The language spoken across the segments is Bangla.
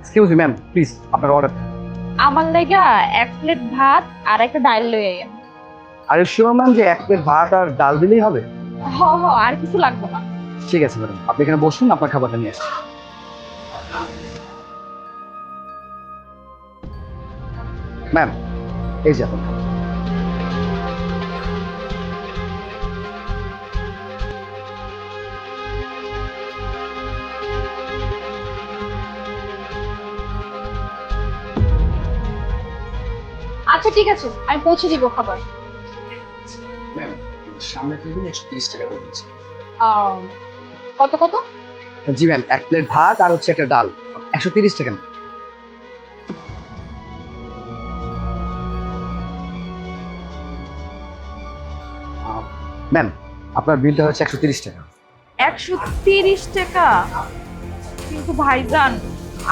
এক্সকিউজ মি ম্যাম প্লিজ আপনার অর্ডার আমার লাগা এক প্লেট ভাত আর একটা ডাল লই আইয়েন আর শিওর ম্যাম যে এক প্লেট ভাত আর ডাল দিলেই হবে? হ হ আর কিছু লাগবে না। ঠিক আছে ম্যাডাম আপনি এখানে বসুন আপনার খাবারটা নিয়ে আসছি। ম্যাম এই যে আপনার আচ্ছা ঠিক আছে আমি পৌঁছে দিব খাবার। ম্যাম সামনে একশো তিরিশ টাকা করে দিচ্ছি। আম, কত কত? জি ম্যাম এক প্লেট ভাত আর হচ্ছে একটা ডাল। একশো তিরিশ টাকা ma'am। আহ, ম্যাম আপনার বিলটা হচ্ছে একশো তিরিশ টাকা। একশো তিরিশ টাকা? কিন্তু ভাইজান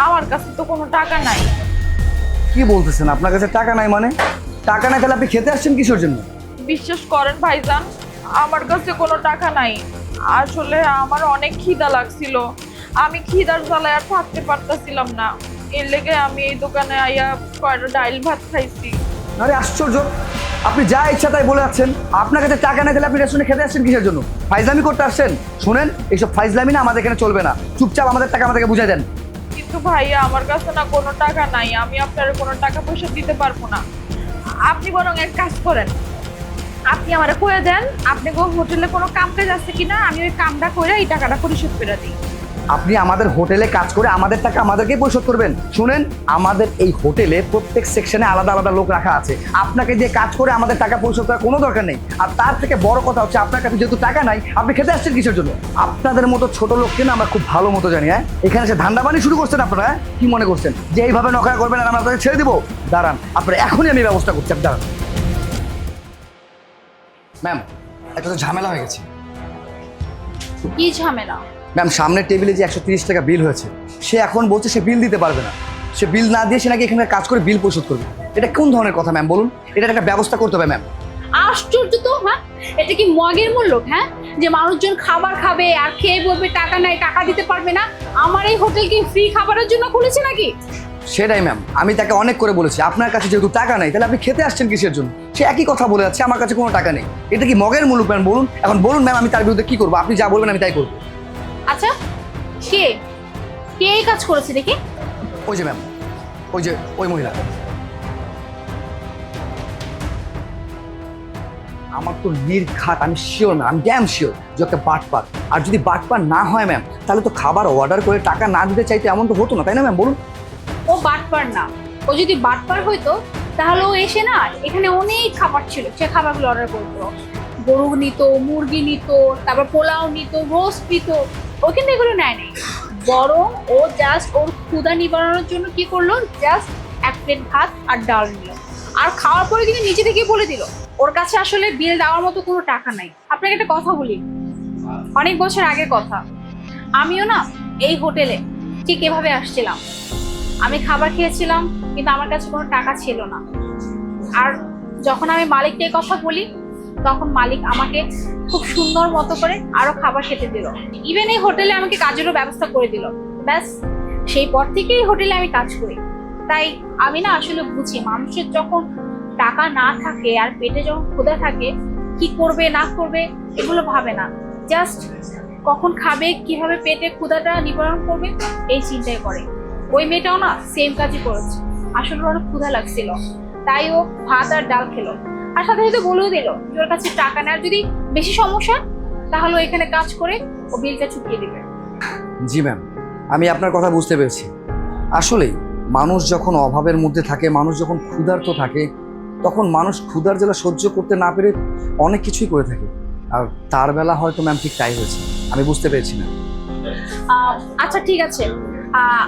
আমার কাছে তো কোনো টাকা নাই। কি বলতেছেন? আপনার কাছে টাকা নাই মানে? টাকা নাই তাহলে আপনি খেতে আসছেন কিসের জন্য? বিশ্বাস করেন ভাইজান আমার কাছে কোনো টাকা নাই। আসলে আমার অনেক খিদা লাগছিল। আমি খিদার জ্বালায় আর থাকতে পারতাছিলাম না। এর লেগে আমি এই দোকানে আইয়া কয়টা ডাইল ভাত খাইছি। আরে আশ্চর্য! আপনি যা ইচ্ছা তাই বলে যাচ্ছেন। আপনার কাছে টাকা নাই তাহলে আপনি রেস্টুরেন্টে খেতে আসছেন কিসের জন্য? ফাইজলামি করতে আসছেন? শুনেন এইসব ফাইজলামি না আমাদের এখানে চলবে না। চুপচাপ আমাদের টাকা আমাদেরকে বুঝাই দেন। কিন্তু ভাইয়া, আমার কাছে না কোনো টাকা নাই। আমি আপনার কোনো টাকা পয়সা দিতে পারব না। আপনি বরং এক কাজ করেন। আপনি আমার কয়ে দেন, আপনি হোটেলে কোনো কাম কাজ আছে কিনা, আমি ওই কামটা করে এই টাকাটা পরিশোধ করে দিই। আপনি আমাদের হোটেলে কাজ করে আমাদের টাকা আমাদেরকেই পরিশোধ করবেন। শুনেন, আমাদের এই হোটেলে প্রত্যেক সেকশনে আলাদা আলাদা লোক রাখা আছে। আপনাকে দিয়ে কাজ করে আমাদের টাকা পরিশোধ করার কোনো দরকার নেই। আর তার থেকে বড় কথা হচ্ছে, আপনার কাছে যেহেতু টাকা নাই, আপনি খেতে আসছেন কিসের জন্য? আপনাদের মতো ছোট লোককে না আমরা খুব ভালো মতো জানি হ্যাঁ? এখানে সে ধান্দাবানি শুরু করছেন আপনারা হ্যাঁ? কি মনে করছেন? যে এইভাবে নকরা করবেন আর আমরা আপনাদের ছেড়ে দিব। দাঁড়ান, আপনারা এখনই আমি ব্যবস্থা করছি দাঁড়ান। ম্যাম, একটা তো ঝামেলা হয়ে গেছে। কি ঝামেলা? ম্যাম সামনের টেবিলে যে একশো তিরিশ টাকা বিল হয়েছে সে এখন বলছে সে বিল দিতে পারবে না। সে বিল না দিয়ে সে নাকি এখানে কাজ করে বিল পরিশোধ করবে। এটা কোন ধরনের কথা ম্যাম বলুন? এটা একটা ব্যবস্থা করতে হবে ম্যাম। আশ্চর্য তো হ্যাঁ? এটা কি মগের মূল্য হ্যাঁ? যে মানুষজন খাবার খাবে আর খেয়ে বলবে টাকা নাই টাকা দিতে পারবে না। আমার এই হোটেল কি ফ্রি খাবারের জন্য খুলেছে নাকি? সেটাই ম্যাম। আমি তাকে অনেক করে বলেছি আপনার কাছে যেহেতু টাকা নেই তাহলে আপনি খেতে আসছেন কিসের জন্য? সে একই কথা বলে যাচ্ছে আমার কাছে কোনো টাকা নেই। এটা কি মগের মূল্য ম্যাম বলুন? এখন বলুন ম্যাম আমি তার বিরুদ্ধে কি করব? আপনি যা বলবেন আমি তাই করব। আচ্ছা কে? কে এই কাজ করেছে দেখি? ওই যে ম্যাম ওই যে ওই মহিলা। আমার তো নির্ঘাত আমি শিওর ম্যাম আমি ড্যাম শিওর যে একটা বাটপার আর যদি বাটপার না হয় ম্যাম তাহলে তো খাবার অর্ডার করে টাকা না দিতে চাইতে এমন তো হতো না তাই না ম্যাম বলুন? ও বাটপার না। ও যদি বাটপার হইতো তাহলে ও এসে না এখানে অনেক খাবার ছিল সে খাবারগুলো অর্ডার করতো। গরু নিত মুরগি নিত তারপর পোলাও নিত রোস্ট নিত। ও কিন্তু এগুলো নেয় নাই। বরং ও জাস্ট ওর ক্ষুদা নিবারণের জন্য কি করল? জাস্ট এক প্লেট ভাত আর ডাল নিল। আর খাওয়ার পরে কিন্তু নিচে থেকে বলে দিল, ওর কাছে আসলে বিল দেওয়ার মতো কোনো টাকা নাই। আপনাকে একটা কথা বলি। অনেক বছর আগের কথা। আমিও না এই হোটেলে ঠিক এভাবে আসছিলাম। আমি খাবার খেয়েছিলাম, কিন্তু আমার কাছে কোনো টাকা ছিল না। আর যখন আমি মালিককে কথা বলি তখন মালিক আমাকে খুব সুন্দর মতো করে আরও খাবার খেতে দিল। ইভেন এই হোটেলে আমাকে কাজেরও ব্যবস্থা করে দিল। ব্যাস, সেই পর থেকেই হোটেলে আমি কাজ করি। তাই আমি না আসলে বুঝি, মানুষের যখন টাকা না থাকে আর পেটে যখন ক্ষুধা থাকে, কি করবে, না করবে, এগুলো ভাবে না। জাস্ট কখন খাবে, কীভাবে পেটে ক্ষুধাটা নিবারণ করবে, এই চিন্তাই করে। ওই মেয়েটাও না সেম কাজই করেছে। আসলে অনেক ক্ষুধা লাগছিল। তাই ও ভাত আর ডাল খেলো। আর সাথে সাথে বলেও দিল যে ওর কাছে টাকা নেয় আর যদি বেশি সমস্যা তাহলে এখানে কাজ করে ও বিলটা চুকিয়ে দিবে। জি ম্যাম আমি আপনার কথা বুঝতে পেরেছি। আসলেই মানুষ যখন অভাবের মধ্যে থাকে মানুষ যখন ক্ষুধার্ত থাকে তখন মানুষ ক্ষুধার জ্বালা সহ্য করতে না পেরে অনেক কিছুই করে থাকে। আর তার বেলা হয়তো ম্যাম ঠিক তাই হয়েছে। আমি বুঝতে পেরেছি না আচ্ছা ঠিক আছে।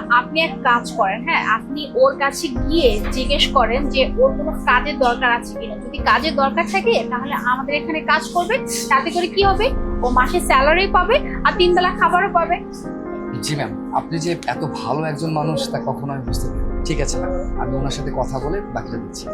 আপনি এক কাজ করেন হ্যাঁ? আপনি ওর কাছে গিয়ে জিজ্ঞেস করেন যে ওর কোনো কাজের দরকার আছে কিনা। যদি কাজের দরকার থাকে, তাহলে আমাদের এখানে কাজ করবে। তাতে করে কি হবে? ও মাসে স্যালারি পাবে আর তিন বেলা খাবারও পাবে। জি ম্যাম আপনি যে এত ভালো একজন মানুষ, তা কখনো আমি বুঝতে পারি ঠিক আছে ম্যাম আমি ওনার সাথে কথা বলে বাকিটা দিচ্ছি।